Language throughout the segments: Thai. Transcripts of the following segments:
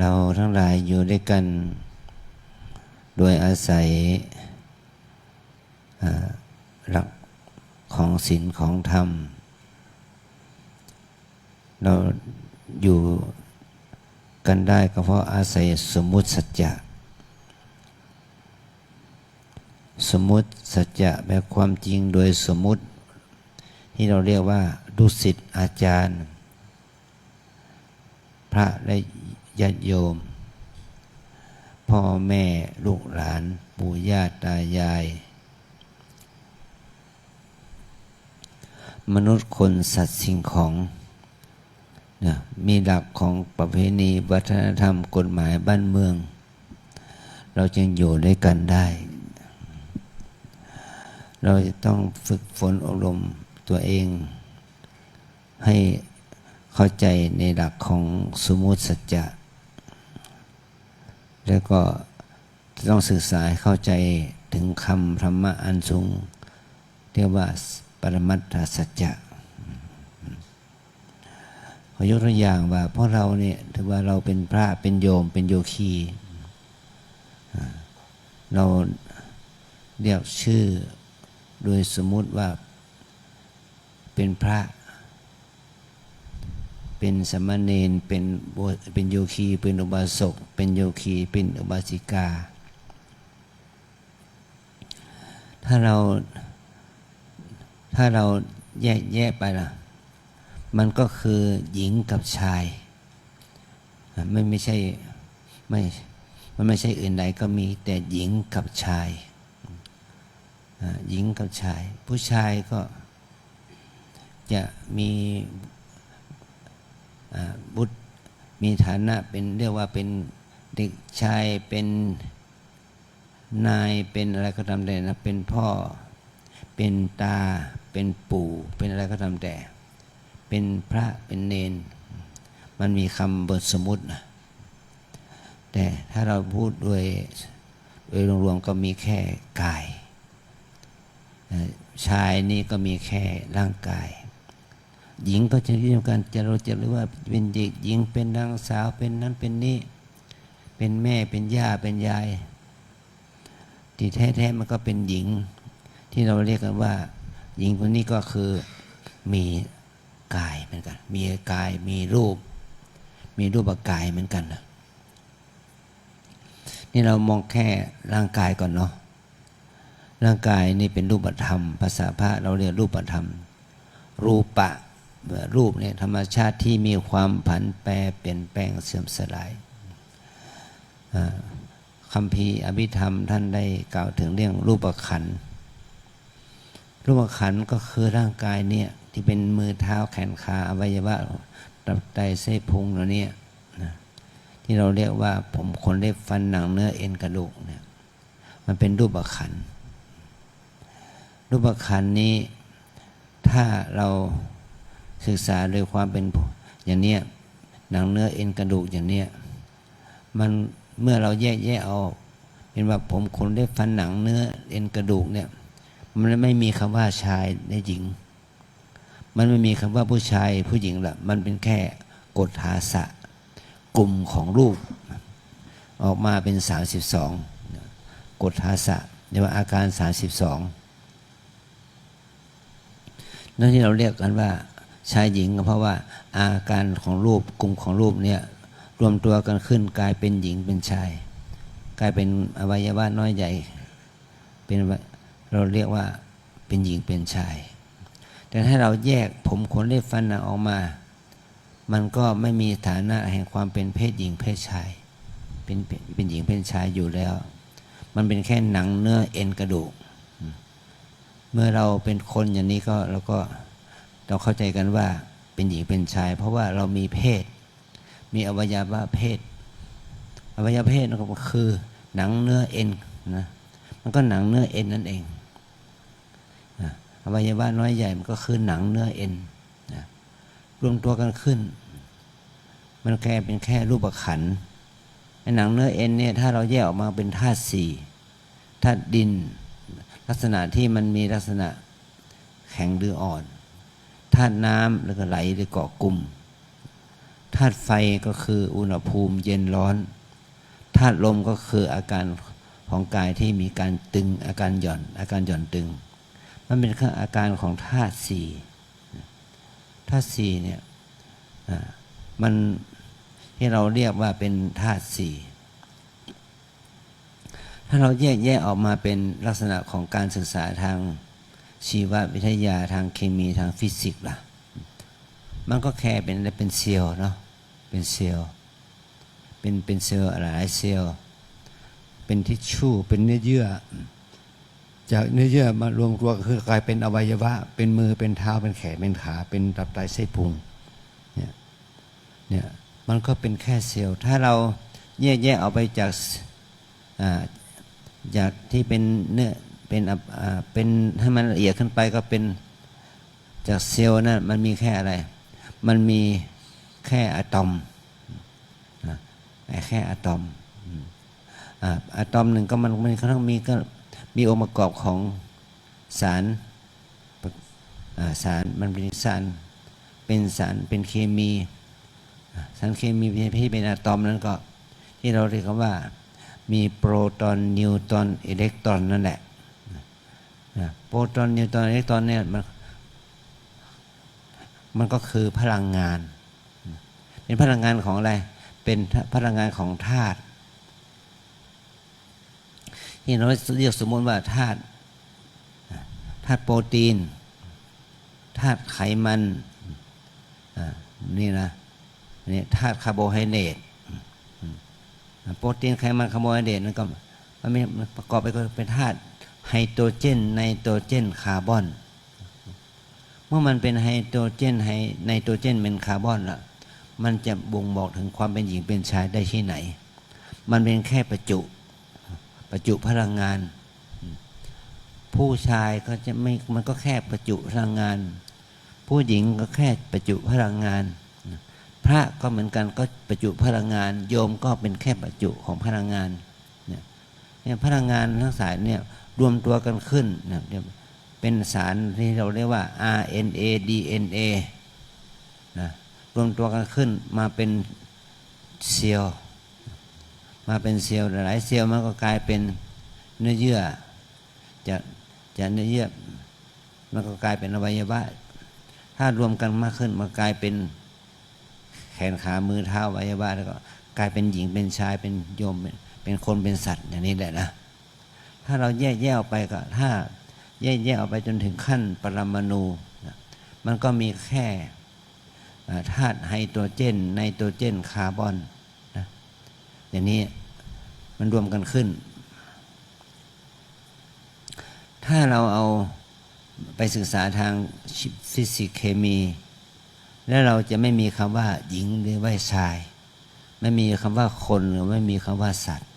เราทั้งหลายอยู่ด้วยกัน โดยอาศัยหลักของศีลของธรรม เราอยู่กันได้ก็เพราะอาศัยสมมุติสัจจะ สมมุติสัจจะแปลความจริงโดยสมมุติ ที่เราเรียกว่าดุสิตอาจารย์ พระและ ญาติโยม พ่อแม่ลูกหลาน ปู่ย่าตายาย มนุษย์คนสัตว์สิ่งของนะมีหลักของประเพณีวัฒนธรรมกฎหมายบ้านเมือง เราจึงอยู่ด้วยกันได้ เราจะต้องฝึกฝนอบรมตัวเอง ให้เข้าใจในหลักของสมมุติสัจจะ แล้วก็ต้องศึกษาเข้าใจถึงคำธรรมะอันสูงเรียกว่าปรมัตถสัจจะขอยกตัวอย่างว่าเพราะเราเนี่ยถือว่าเราเป็นพระเป็นโยมเป็นโยคีเราเรียกชื่อโดยสมมุติว่าเป็นพระ เป็นสมณเณรเป็นบวชเป็นโยคี เป็นอุบาสก เป็นโยคี เป็นอุบาสิกา ถ้าเราถ้าเราแยกแยกไปล่ะ มันก็คือหญิงกับชาย ไม่ไม่ใช่ไม่ มันไม่ใช่อื่นใดก็มีแต่หญิงกับชาย หญิงกับชาย ผู้ชายก็จะมี บุตรมีฐานะเป็นเรียกว่าเป็นเด็กชายเป็นนายเป็นอะไรก็ตามแต่นะเป็นพ่อ เป็นตา เป็นปู่ เป็นอะไรก็ตามแต่ เป็นพระเป็นเนน มันมีคำบทสมมุตินะแต่ถ้าเราพูดโดยโดยรวมๆก็มีแค่กายชายนี่ก็มีแค่ร่างกาย หญิงก็จะเรียกกันจะเราจะเรียกว่าเป็นเด็กหญิงเป็นนางสาวเป็นนั้นเป็นนี่เป็นแม่เป็นย่าเป็นยาย ที่แท้ๆมันก็เป็นหญิง ที่เราเรียกกันว่า หญิงคนนี้ก็คือมีกายเหมือนกัน มีกายมีรูป มีรูปกายเหมือนกันนะนี่เรามองแค่ร่างกายก่อนเนาะร่างกายนี่เป็นรูปธรรม ภาษาพระเราเรียกรูปธรรม รูปะ รูปเนี่ยธรรมชาติที่มีความผันแปรเปลี่ยนแปลงเสื่อมสลายคำพีร์อภิธรรมท่านได้กล่าวถึงเรื่องรูปขัน รูปขันก็คือร่างกายเนี่ยที่เป็นมือเท้าแขนขาอวัยวะตับไตเส้นพุงเราเนี่ยนะที่เราเรียกว่าผมขนเล็บฟันหนังเนื้อเอ็นกระดูกเนี่ยมันเป็นรูปขัน รูปขันนี้ถ้าเรา ศึกษาโดยความเป็นอย่างเนี้ยหนังเนื้อเอ็นกระดูกอย่างเนี้ยมันเมื่อเราแยกแยะเอาเป็นว่าผมขนเล็บฟันหนังเนื้อเอ็นกระดูกเนี่ย มันไม่มีคำว่าชายและหญิง มันไม่มีคำว่าผู้ชายผู้หญิงละมันเป็นแค่กฎหาสะ กลุ่มของรูป ออกมาเป็น 32กฎหาสะเรียกว่าอาการ 32นั่นที่เราเรียกกันว่า ชายหญิงก็เพราะว่าอาการของรูปกลุ่มของรูปเนี่ยรวมตัวกันขึ้นกลายเป็นหญิงเป็นชาย กลายเป็นอวัยวะน้อยใหญ่เป็นเราเรียกว่าเป็นหญิงเป็นชาย แต่ถ้าเราแยกผมขนเล็บฟันหนังออกมา มันก็ไม่มีฐานะแห่งความเป็นเพศหญิงเพศชาย เป็นเป็นหญิงเป็นชายอยู่แล้ว มันเป็นแค่หนังเนื้อเอ็นกระดูก เมื่อเราเป็นคนอย่างนี้ก็เราก็ เราเข้าใจกันว่าเป็นหญิงเป็นชาย เพราะว่าเรามีเพศ มีอวัยวะเพศ อวัยวะเพศมันก็คือหนังเนื้อเอ็นนะมันก็หนังเนื้อเอ็นนั่นเองอวัยวะน้อยใหญ่มันก็คือหนังเนื้อเอ็นนะรวมตัวกันขึ้น มันแค่เป็นแค่รูปขันไอ้หนังเนื้อเอ็นเนี่ยถ้าเราแยกออกมาเป็นธาตุสี่ธาตุดิน ลักษณะที่มันมีลักษณะแข็งหรืออ่อน ธาตุน้ำแล้วก็ไหลหรือเกาะกลุ่มธาตุไฟก็คืออุณหภูมิเย็นร้อนธาตุลมก็คืออาการของกายที่มีการตึงอาการหย่อน อาการหย่อนตึง มันเป็นค่อาการของธาตุสี่ธาตุสี่เนี่ยมันที่เราเรียกว่าเป็นธาตุสี่ถ้าเราแยกแยกออกมาเป็นลักษณะของการศึกษาทาง ชีววิทยาทางเคมีทางฟิสิกส์ล่ะ มันก็แค่เป็นอะไรเป็นเซลล์เนาะเป็นเซลล์เป็นเป็นเซลล์หลายเซลล์เป็นทิชชู่เป็นเนื้อเยื่อ จากเนื้อเยื่อมารวมตัวคือกลายเป็นอวัยวะ เป็นมือเป็นเท้าเป็นแขนเป็นขา เป็นตับไตไส้พุงเนี่ยเนี่ยมันก็เป็นแค่เซลล์ถ้าเราแยกแยกออกไปจากอ่าจากที่เป็นเนื้อ เป็นอะเป็นให้มันละเอียดขึ้นไปก็เป็นจากเซลล์นั่นมันมีแค่อะไร มันมีแค่อะตอมแค่อะตอมอืมอาอะตอมหนึ่งก็มันมันก็ต้องมีก็มีองค์ประกอบของสารสารมันเป็นสารเป็นสารเป็นเคมีสารเคมีที่เป็นอะตอมนั้นก็ที่เราเรียกว่ามีโปรตอนนิวตอนอิเล็กตรอนนั่นแหละ โปรตอนนิวตอนอิเล็กตรอนเนี่ยมันมันก็คือพลังงาน เป็นพลังงานของอะไร เป็นพลังงานของธาตุที่เราเรียกสมมติว่าธาตุธาตุโปรตีนธาตุไขมันนี่นะนี่ธาตุคาร์โบไฮเดรตโปรตีนไขมันคาร์โบไฮเดรตนั่นก็มันไม่มันประกอบไปก็เป็นธาตุ ไฮโดรเจนไนโตรเจนคาร์บอน เมื่อมันเป็นไฮโดรเจนไฮไนโตรเจนเป็นคาร์บอนละมันจะบ่งบอกถึงความเป็นหญิงเป็นชายได้ที่ไหน มันเป็นแค่ประจุ ประจุพลังงาน ผู้ชายก็จะไม่ มันก็แค่ประจุพลังงาน ผู้หญิงก็แค่ประจุพลังงาน พระก็เหมือนกันก็ประจุพลังงาน โยมก็เป็นแค่ประจุของพลังงานเนี่ยเนี่ยพลังงานทั้งสายเนี่ย รวมตัวกันขึ้นนะเป็นสารที่เราเรียกว่า RNA DNA นะรวมตัวกันขึ้นมาเป็นเซลล์มาเป็นเซลล์หลายเซลล์มันก็กลายเป็นเนื้อเยื่อจะจะเนื้อเยื่อมันก็กลายเป็นอวัยวะ ถ้ารวมกันมากขึ้นมันกลายเป็นแขนขามือเท้าอวัยวะแล้วก็กลายเป็นหญิงเป็นชายเป็นโยมเป็นคนเป็นสัตว์อย่างนี้แหละนะ ถ้าเราแยกแยกออกไปก็ถ้าแยกแยกออกไปจนถึงขั้นปรมาณูนะมันก็มีแค่ธาตุไฮโดรเจนไนโตรเจนคาร์บอนนะอย่างนี้มันรวมกันขึ้น ถ้าเราเอาไปศึกษาทางฟิสิกส์เคมี แล้วเราจะไม่มีคำว่าหญิงหรือว่าชาย ไม่มีคำว่าคนหรือไม่มีคำว่าสัตว์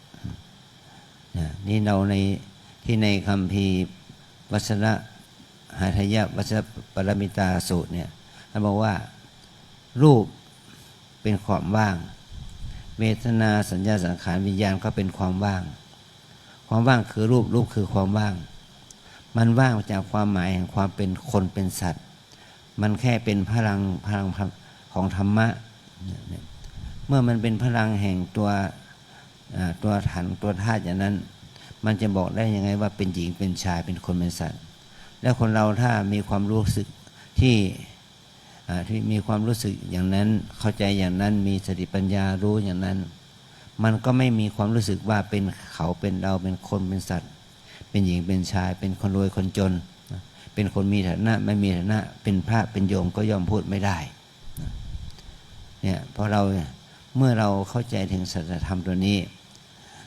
นี่เราในที่ในคำพีวัชระหาทยะวัชรปรมิตาสูตรเนี่ยท่านบอกว่า รูปเป็นความว่างเวทนาสัญญาสังขารวิญญาณก็เป็นความว่าง ความว่างคือรูปรูปคือความว่าง มันว่างจากความหมายแห่งความเป็นคนเป็นสัตว์ มันแค่เป็นพลังพลังของธรรมะ เมื่อมันเป็นพลังแห่งตัวตัวถันตัวธาตุอย่างนั้น มันจะบอกได้ยังไงว่าเป็นหญิงเป็นชายเป็นคนเป็นสัตว์ แล้วคนเราถ้ามีความรู้สึกที่ที่มีความรู้สึกอย่างนั้นเข้าใจอย่างนั้นมีสติปัญญารู้อย่างนั้น มันก็ไม่มีความรู้สึกว่าเป็นเขาเป็นเราเป็นคนเป็นสัตว์ เป็นหญิงเป็นชาย เป็นคนรวยคนจน เป็นคนมีฐานะไม่มีฐานะเป็นพระเป็นโยมก็ย่อมพูดไม่ได้เนี่ยเพราะเราเมื่อเราเข้าใจถึงสัจธรรมตัวนี้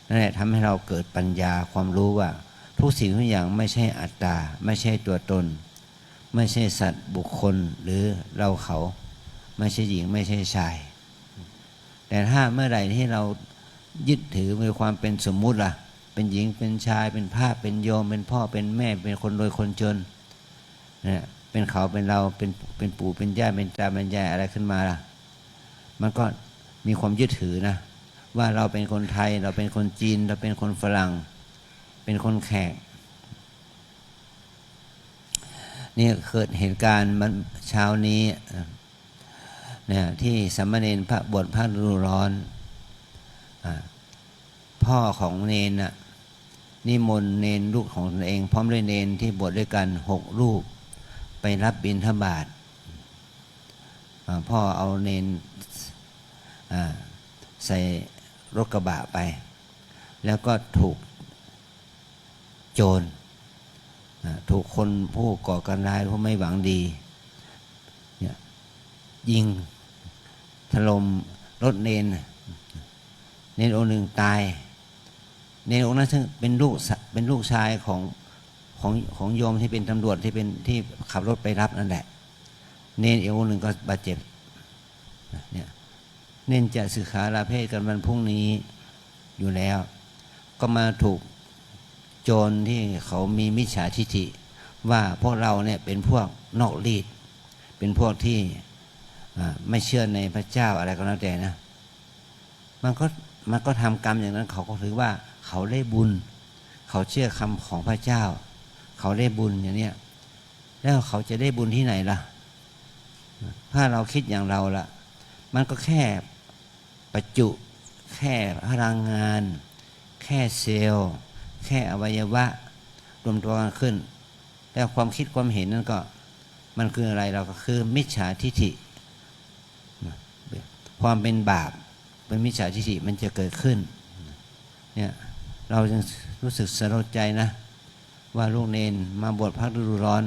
นั่นแหละทำให้เราเกิดปัญญาความรู้ว่า ทุกสิ่งทุกอย่างไม่ใช่อัตตา ไม่ใช่ตัวตน ไม่ใช่สัตว์บุคคลหรือเราเขา ไม่ใช่หญิงไม่ใช่ชาย แต่ถ้าเมื่อไหร่ที่เรายึดถือในความเป็นสมมุติล่ะ เป็นหญิงเป็นชาย เป็นพระเป็นโยม เป็นพ่อเป็นแม่ เป็นคนรวยคนจนเนี่ยเป็นเขาเป็นเราเป็นเป็นปู่เป็นย่าเป็นตาเป็นยายอะไรขึ้นมาล่ะ มันก็มีความยึดถือนะ ว่าเราเป็นคนไทย เราเป็นคนจีน เราเป็นคนฝรั่ง เป็นคนแขกนี่เกิดเหตุการณ์มันเช้านี้เนี่ยที่สามเณรพระบวชพระฤดูร้อนอพ่อของเนนน่ะนิมนต์เนนลูกของตนเอง พร้อมด้วยเนนที่บวชด้วยกันหกรูป ไปรับบิณฑบาตพ่อเอาเนนใส่ รถกระบะไป แล้วก็ถูกโจรถูกคนผู้ก่อการร้ายผู้ไม่หวังดียิงถล่มรถเนน เนนองค์หนึ่งตาย เนนองค์นั้นซึ่งเป็นลูกเป็นลูกชายของของของโยมที่เป็นตำรวจที่เป็นที่ขับรถไปรับนั่นแหละ เนนอีกองค์หนึ่งก็บาดเจ็บเนี่ย เน้นจะศึกษาลาเพศกันวันพรุ่งนี้อยู่แล้ว ก็มาถูกโจรที่เขามีมิจฉาทิฐิ ว่าพวกเราเนี่ยเป็นพวกนอกรีดเป็นพวกที่ไม่เชื่อในพระเจ้าอะไรก็แล้วแต่นะ มันก็มันก็ทำกรรมอย่างนั้นเขาก็ถือว่าเขาได้บุญ เขาเชื่อคำของพระเจ้า เขาได้บุญอย่างเนี้ยแล้วเขาจะได้บุญที่ไหนล่ะ ถ้าเราคิดอย่างเราละมันก็แค่ ประจุแค่พลังงาน แค่เซลล์ แค่อวัยวะ รวมตัวกันขึ้น แล้วความคิดความเห็นนั่นก็มันคืออะไรเราก็คือมิจฉาทิฐิ ความเป็นบาปเป็นมิจฉาทิฐิมันจะเกิดขึ้นเนี่ยเราจึงรู้สึกสลดใจนะ ว่าลูกเนนมาบวชพักฤดูร้อน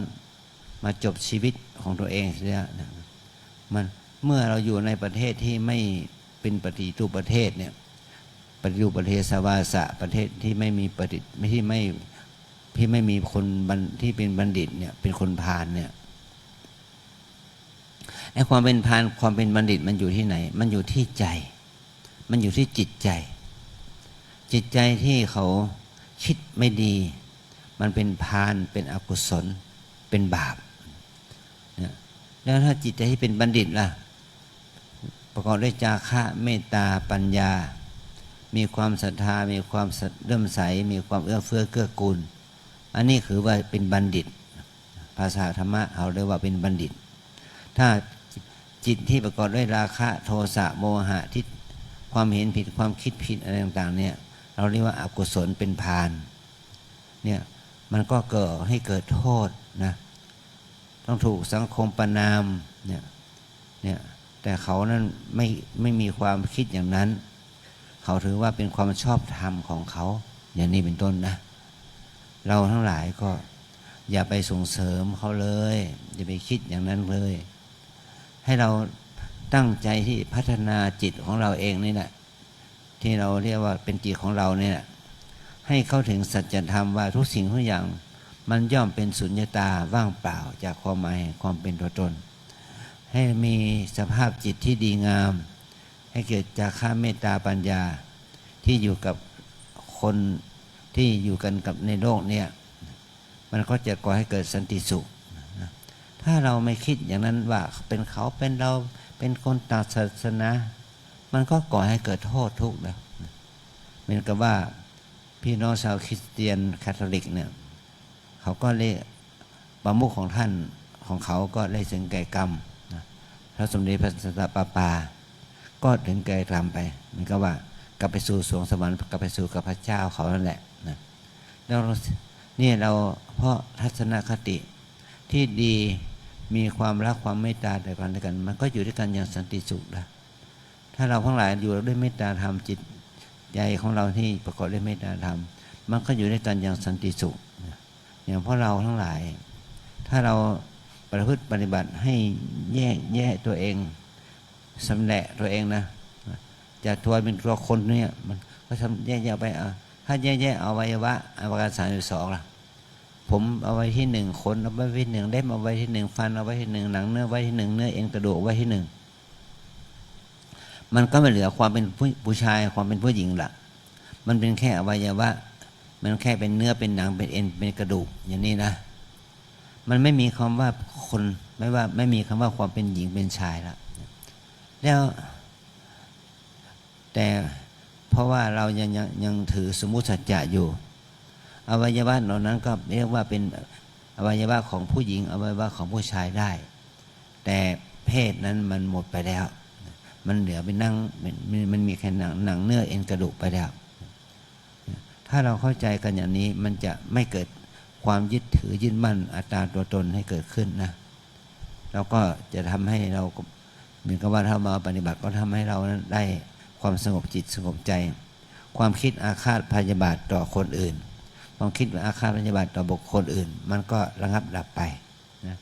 มาจบชีวิตของตัวเองเสียมันเมื่อเราอยู่ในประเทศที่ไม่ เป็นปฏิรูปประเทศเนี่ยปฏิรูปประเทศสวาสะประเทศที่ไม่มีปฏิไม่ที่ไม่ที่ไม่มีคนบัณที่เป็นบัณฑิตเนี่ยเป็นคนพาลเนี่ยไอ้ความเป็นพาลความเป็นบัณฑิตมันอยู่ที่ไหน มันอยู่ที่ใจ มันอยู่ที่จิตใจ จิตใจที่เขาคิดไม่ดี มันเป็นพาลเป็นอกุศล เป็นบาปเนี่ยแล้วถ้าจิตใจที่เป็นบัณฑิตล่ะ ประกอบด้วยจาคะเมตตาปัญญา มีความศรัทธา มีความเริ่มใส มีความเอื้อเฟื้อเกื้อกูล อันนี้คือว่าเป็นบัณฑิต ภาษาธรรมะเขาเรียกว่าเป็นบัณฑิต ถ้าจิตที่ประกอบด้วยราคะโทสะโมหะที่ความเห็นผิดความคิดผิดอะไรต่างๆเนี่ยเราเรียกว่าอากุศลเป็นพานเนี่ยมันก็เกิดให้เกิดโทษนะต้องถูกสังคมประนามเนี่ยเนี่ย แต่เขานั้นไม่ไม่มีความคิดอย่างนั้น เขาถือว่าเป็นความชอบธรรมของเขา อย่างนี้เป็นต้นนะ เราทั้งหลายก็อย่าไปส่งเสริมเขาเลย อย่าไปคิดอย่างนั้นเลย ให้เราตั้งใจที่พัฒนาจิตของเราเองนี่แหละที่เราเรียกว่าเป็นจิตของเราเนี่ยให้เข้าถึงสัจธรรมว่าทุกสิ่งทุกอย่าง มันย่อมเป็นสุญญตาว่างเปล่าจากความหมายความเป็นตัวตน ให้มีสภาพจิตที่ดีงาม ให้เกิดจากข้าเมตตาปัญญา ที่อยู่กับคนที่อยู่กันกับในโลกเนี่ย มันก็จะก่อให้เกิดสันติสุข ถ้าเราไม่คิดอย่างนั้นว่าเป็นเขาเป็นเราเป็นคนต่างศาสนา มันก็ก่อให้เกิดโทษทุกข์นะเหมือนกับว่าพี่น้องชาวคริสเตียนคาทอลิกเนี่ยเขาก็เรียกประมุขของท่านของเขาก็ได้ถึงแก่กรรม ระสมเด็จพระสันตปาปา ก็ถึงแก่กรรมไปมันก็ว่ากลับไปสู่สวงสวรรค์กลับไปสู่กับพระเจ้าเขานั่นแหละนะแล้วนี่เราเพราะทัศนคติที่ดีมีความรักความเมตตาแต่กันและกัน มันก็อยู่ด้วยกันอย่างสันติสุขนะถ้าเราทั้งหลายอยู่ด้วยเมตตาธรรมจิตใจของเราที่ประกอบด้วยเมตตาธรรม มันก็อยู่ด้วยกันอย่างสันติสุขอย่างเพราะเราทั้งหลาย ถ้าเรา ประพฤติปฏิบัติให้แยกแยกตัวเองสำแหละตัวเองนะจากตัวเป็นตัวคนเนี่ยมันก็ทำแยกแยะไปอะถ้าแยกแยะเอาวัยวะอาการสามสิบสองล่ะผมเอาไว้ที่หนึ่งขนเอาไว้ที่หนึ่งเล็บเอาไว้ที่หนึ่งฟันเอาไว้ที่หนึ่งหนังเนื้อไว้ที่หนึ่งเนื้อเอ็นกระดูกไว้ที่หนึ่งมันก็ไม่เหลือความเป็นผู้ผู้ชายความเป็นผู้หญิงละมันเป็นแค่อวัยวะมันแค่เป็นเนื้อเป็นหนังเป็นเอ็นเป็นกระดูกอย่างนี้นะ มันไม่มีคำว่าคนไม่ว่าไม่มีคำว่าความเป็นหญิงเป็นชายละแล้ว แต่เพราะว่าเรายังยังยังถือสมมุติสัจจะอยู่ อวัยวะเหล่านั้นก็เรียกว่าเป็นอวัยวะของผู้หญิง อวัยวะของผู้ชายได้ แต่เพศนั้นมันหมดไปแล้ว มันเหลือเป็นนั่งมันมันมันมีแค่หนังหนังเนื้อเอ็นกระดูกไปแล้ว ถ้าเราเข้าใจกันอย่างนี้มันจะไม่เกิด ความยึดถือยึดมั่นอัตตาตัวตนให้เกิดขึ้นนะเราก็จะทำให้เราเหมือนกับว่าถ้ามาปฏิบัติก็ทำให้เรานั้นได้ความสงบจิตสงบใจ ความคิดอาฆาตพยาบาทต่อคนอื่น ความคิดอาฆาตพยาบาทต่อบุคคลอื่น มันก็ระงับดับไปนะ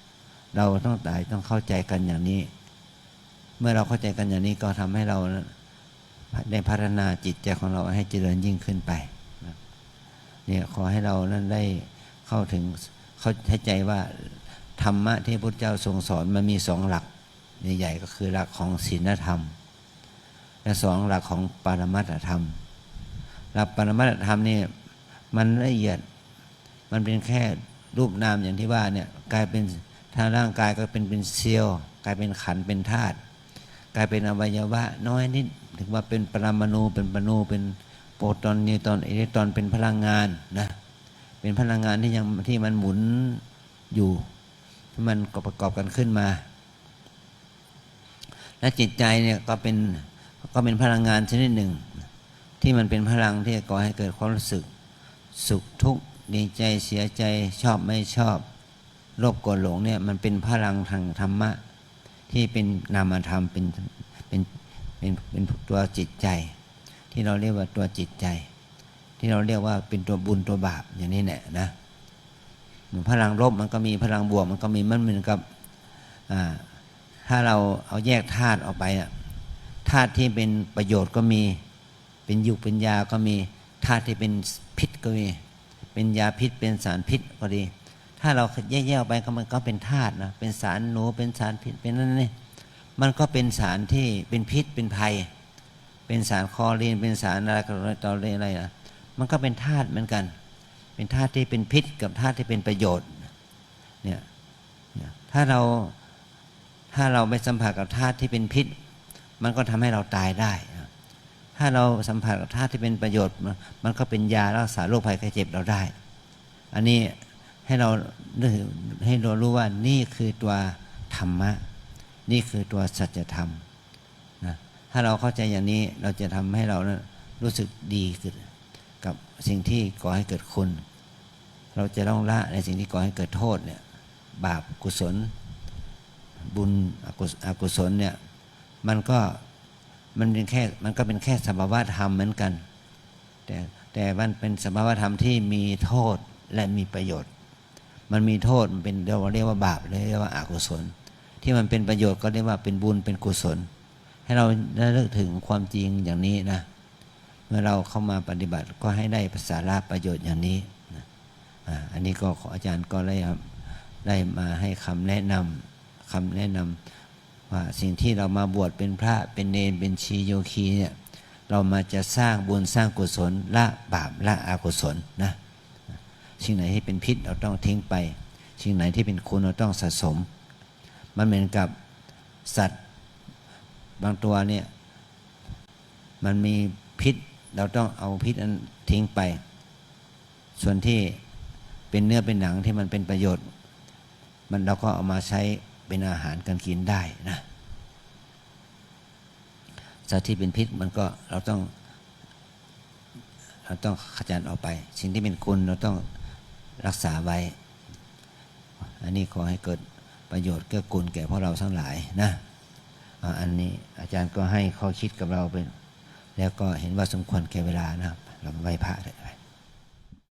เราต้องตายต้องเข้าใจกันอย่างนี้ เมื่อเราเข้าใจกันอย่างนี้ก็ทำให้เราได้พัฒนาจิตใจของเราให้เจริญยิ่งขึ้นไปนะเนี่ยขอให้เรานั้นได้ เข้าถึงเข้าใจว่าธรรมะที่พระพุทธเจ้าทรงสอนมันมีสองหลักใหญ่ๆก็คือหลักของศีลธรรม และสองหลักของปรมัตธรรม หลักปรมัตธรรมนี่มันละเอียดมันเป็นแค่รูปนามอย่างที่ว่าเนี่ยกลายเป็นทางร่างกายก็เป็นเป็นเซลล์กลายเป็นขันเป็นธาตุกลายเป็นอวัยวะน้อยนิดถึงว่าเป็นปรมาณูเป็นปณูเป็นโปรตอนนิวตอนอิเล็กตรอนเป็นพลังงานนะ เป็นพลังงานที่ยังที่มันหมุนอยู่ที่มันประกอบกันขึ้นมา และจิตใจเนี่ยก็เป็นก็เป็นพลังงานชนิดหนึ่ง ที่มันเป็นพลังที่ก่อให้เกิดความรู้สึก สุขทุกข์ดีใจเสียใจชอบไม่ชอบโลภโกรธหลงเนี่ยมันเป็นพลังทางธรรมะ ที่เป็นนามธรรมเป็นเป็นเป็นเป็นตัวจิตใจ ที่เราเรียกว่าตัวจิตใจ ที่เราเรียกว่าเป็นตัวบุญตัวบาปอย่างนี้แหละนะเหมือนพลังลบมันก็มีพลังบวกมันก็มีมันเหมือนกับถ้าเราเอาแยกธาตุออกไปธาตุที่เป็นประโยชน์ก็มี เป็นยุกเป็นยาก็มีธาตุที่เป็นพิษก็มี เป็นยาพิษเป็นสารพิษก็ดี ถ้าเราแยกๆออกไปก็มันก็เป็นธาตุนะเป็นสารหนูเป็นสารพิษเป็นนั่นนี่มันก็เป็นสารที่เป็นพิษเป็นภัย เป็นสารคลอรีนเป็นสารอะไรต่ออะไรอะไรนะ มันก็เป็นธาตุเหมือนกัน เป็นธาตุที่เป็นพิษกับธาตุที่เป็นประโยชน์เนี่ยถ้าเราถ้าเราไปสัมผัสกับธาตุที่เป็นพิษ มันก็ทำให้เราตายได้ ถ้าเราสัมผัสกับธาตุที่เป็นประโยชน์ มันก็เป็นยารักษาโรคภัยไข้เจ็บเราได้ อันนี้ให้เราให้เรารู้ว่านี่คือตัวธรรมะ นี่คือตัวสัจธรรมนะถ้าเราเข้าใจอย่างนี้เราจะทำให้เรานะรู้สึกดีขึ้น กับสิ่งที่ก่อให้เกิดคุณ เราจะต้องละในสิ่งที่ก่อให้เกิดโทษเนี่ยบาปกุศล บุญอกุศลเนี่ยมันก็มันเป็นแค่มันก็เป็นแค่สภาวะธรรมเหมือนกัน แต่แต่มันเป็นสภาวะธรรมที่มีโทษและมีประโยชน์ มันมีโทษมันเป็นเราเรียกว่าบาปเลยเรียกว่าอากุศล ที่มันเป็นประโยชน์ก็เรียกว่าเป็นบุญเป็นกุศล ให้เราได้เลิกถึงความจริงอย่างนี้นะ เมื่อเราเข้ามาปฏิบัติก็ให้ได้ภาษาละประโยชน์อย่างนี้นะอันนี้ก็ขออาจารย์ก็ได้ได้มาให้คำแนะนำคำแนะนำว่าสิ่งที่เรามาบวชเป็นพระเป็นเนรเป็นชีโยคีเนี่ยเรามาจะสร้างบุญสร้างกุศลละบาปละอกุศลนะสิ่งไหนที่เป็นพิษเราต้องทิ้งไป สิ่งไหนที่เป็นคุณเราต้องสะสม มันเหมือนกับสัตว์บางตัวเนี่ยมันมีพิษ เราต้องเอาพิษนั้นทิ้งไป ส่วนที่เป็นเนื้อเป็นหนังที่มันเป็นประโยชน์ มันเราก็เอามาใช้เป็นอาหารการกินได้นะสัตว์ที่เป็นพิษมันก็เราต้องเราต้องขจัดออกไป สิ่งที่เป็นคุณเราต้องรักษาไว้ อันนี้ขอให้เกิดประโยชน์เกื้อกูลแก่พวกเราทั้งหลายนะอันนี้อาจารย์ก็ให้ข้อคิดกับเราเป็น แล้วก็เห็นว่าสมควรแก่เวลานะครับ เราไหว้พระเลย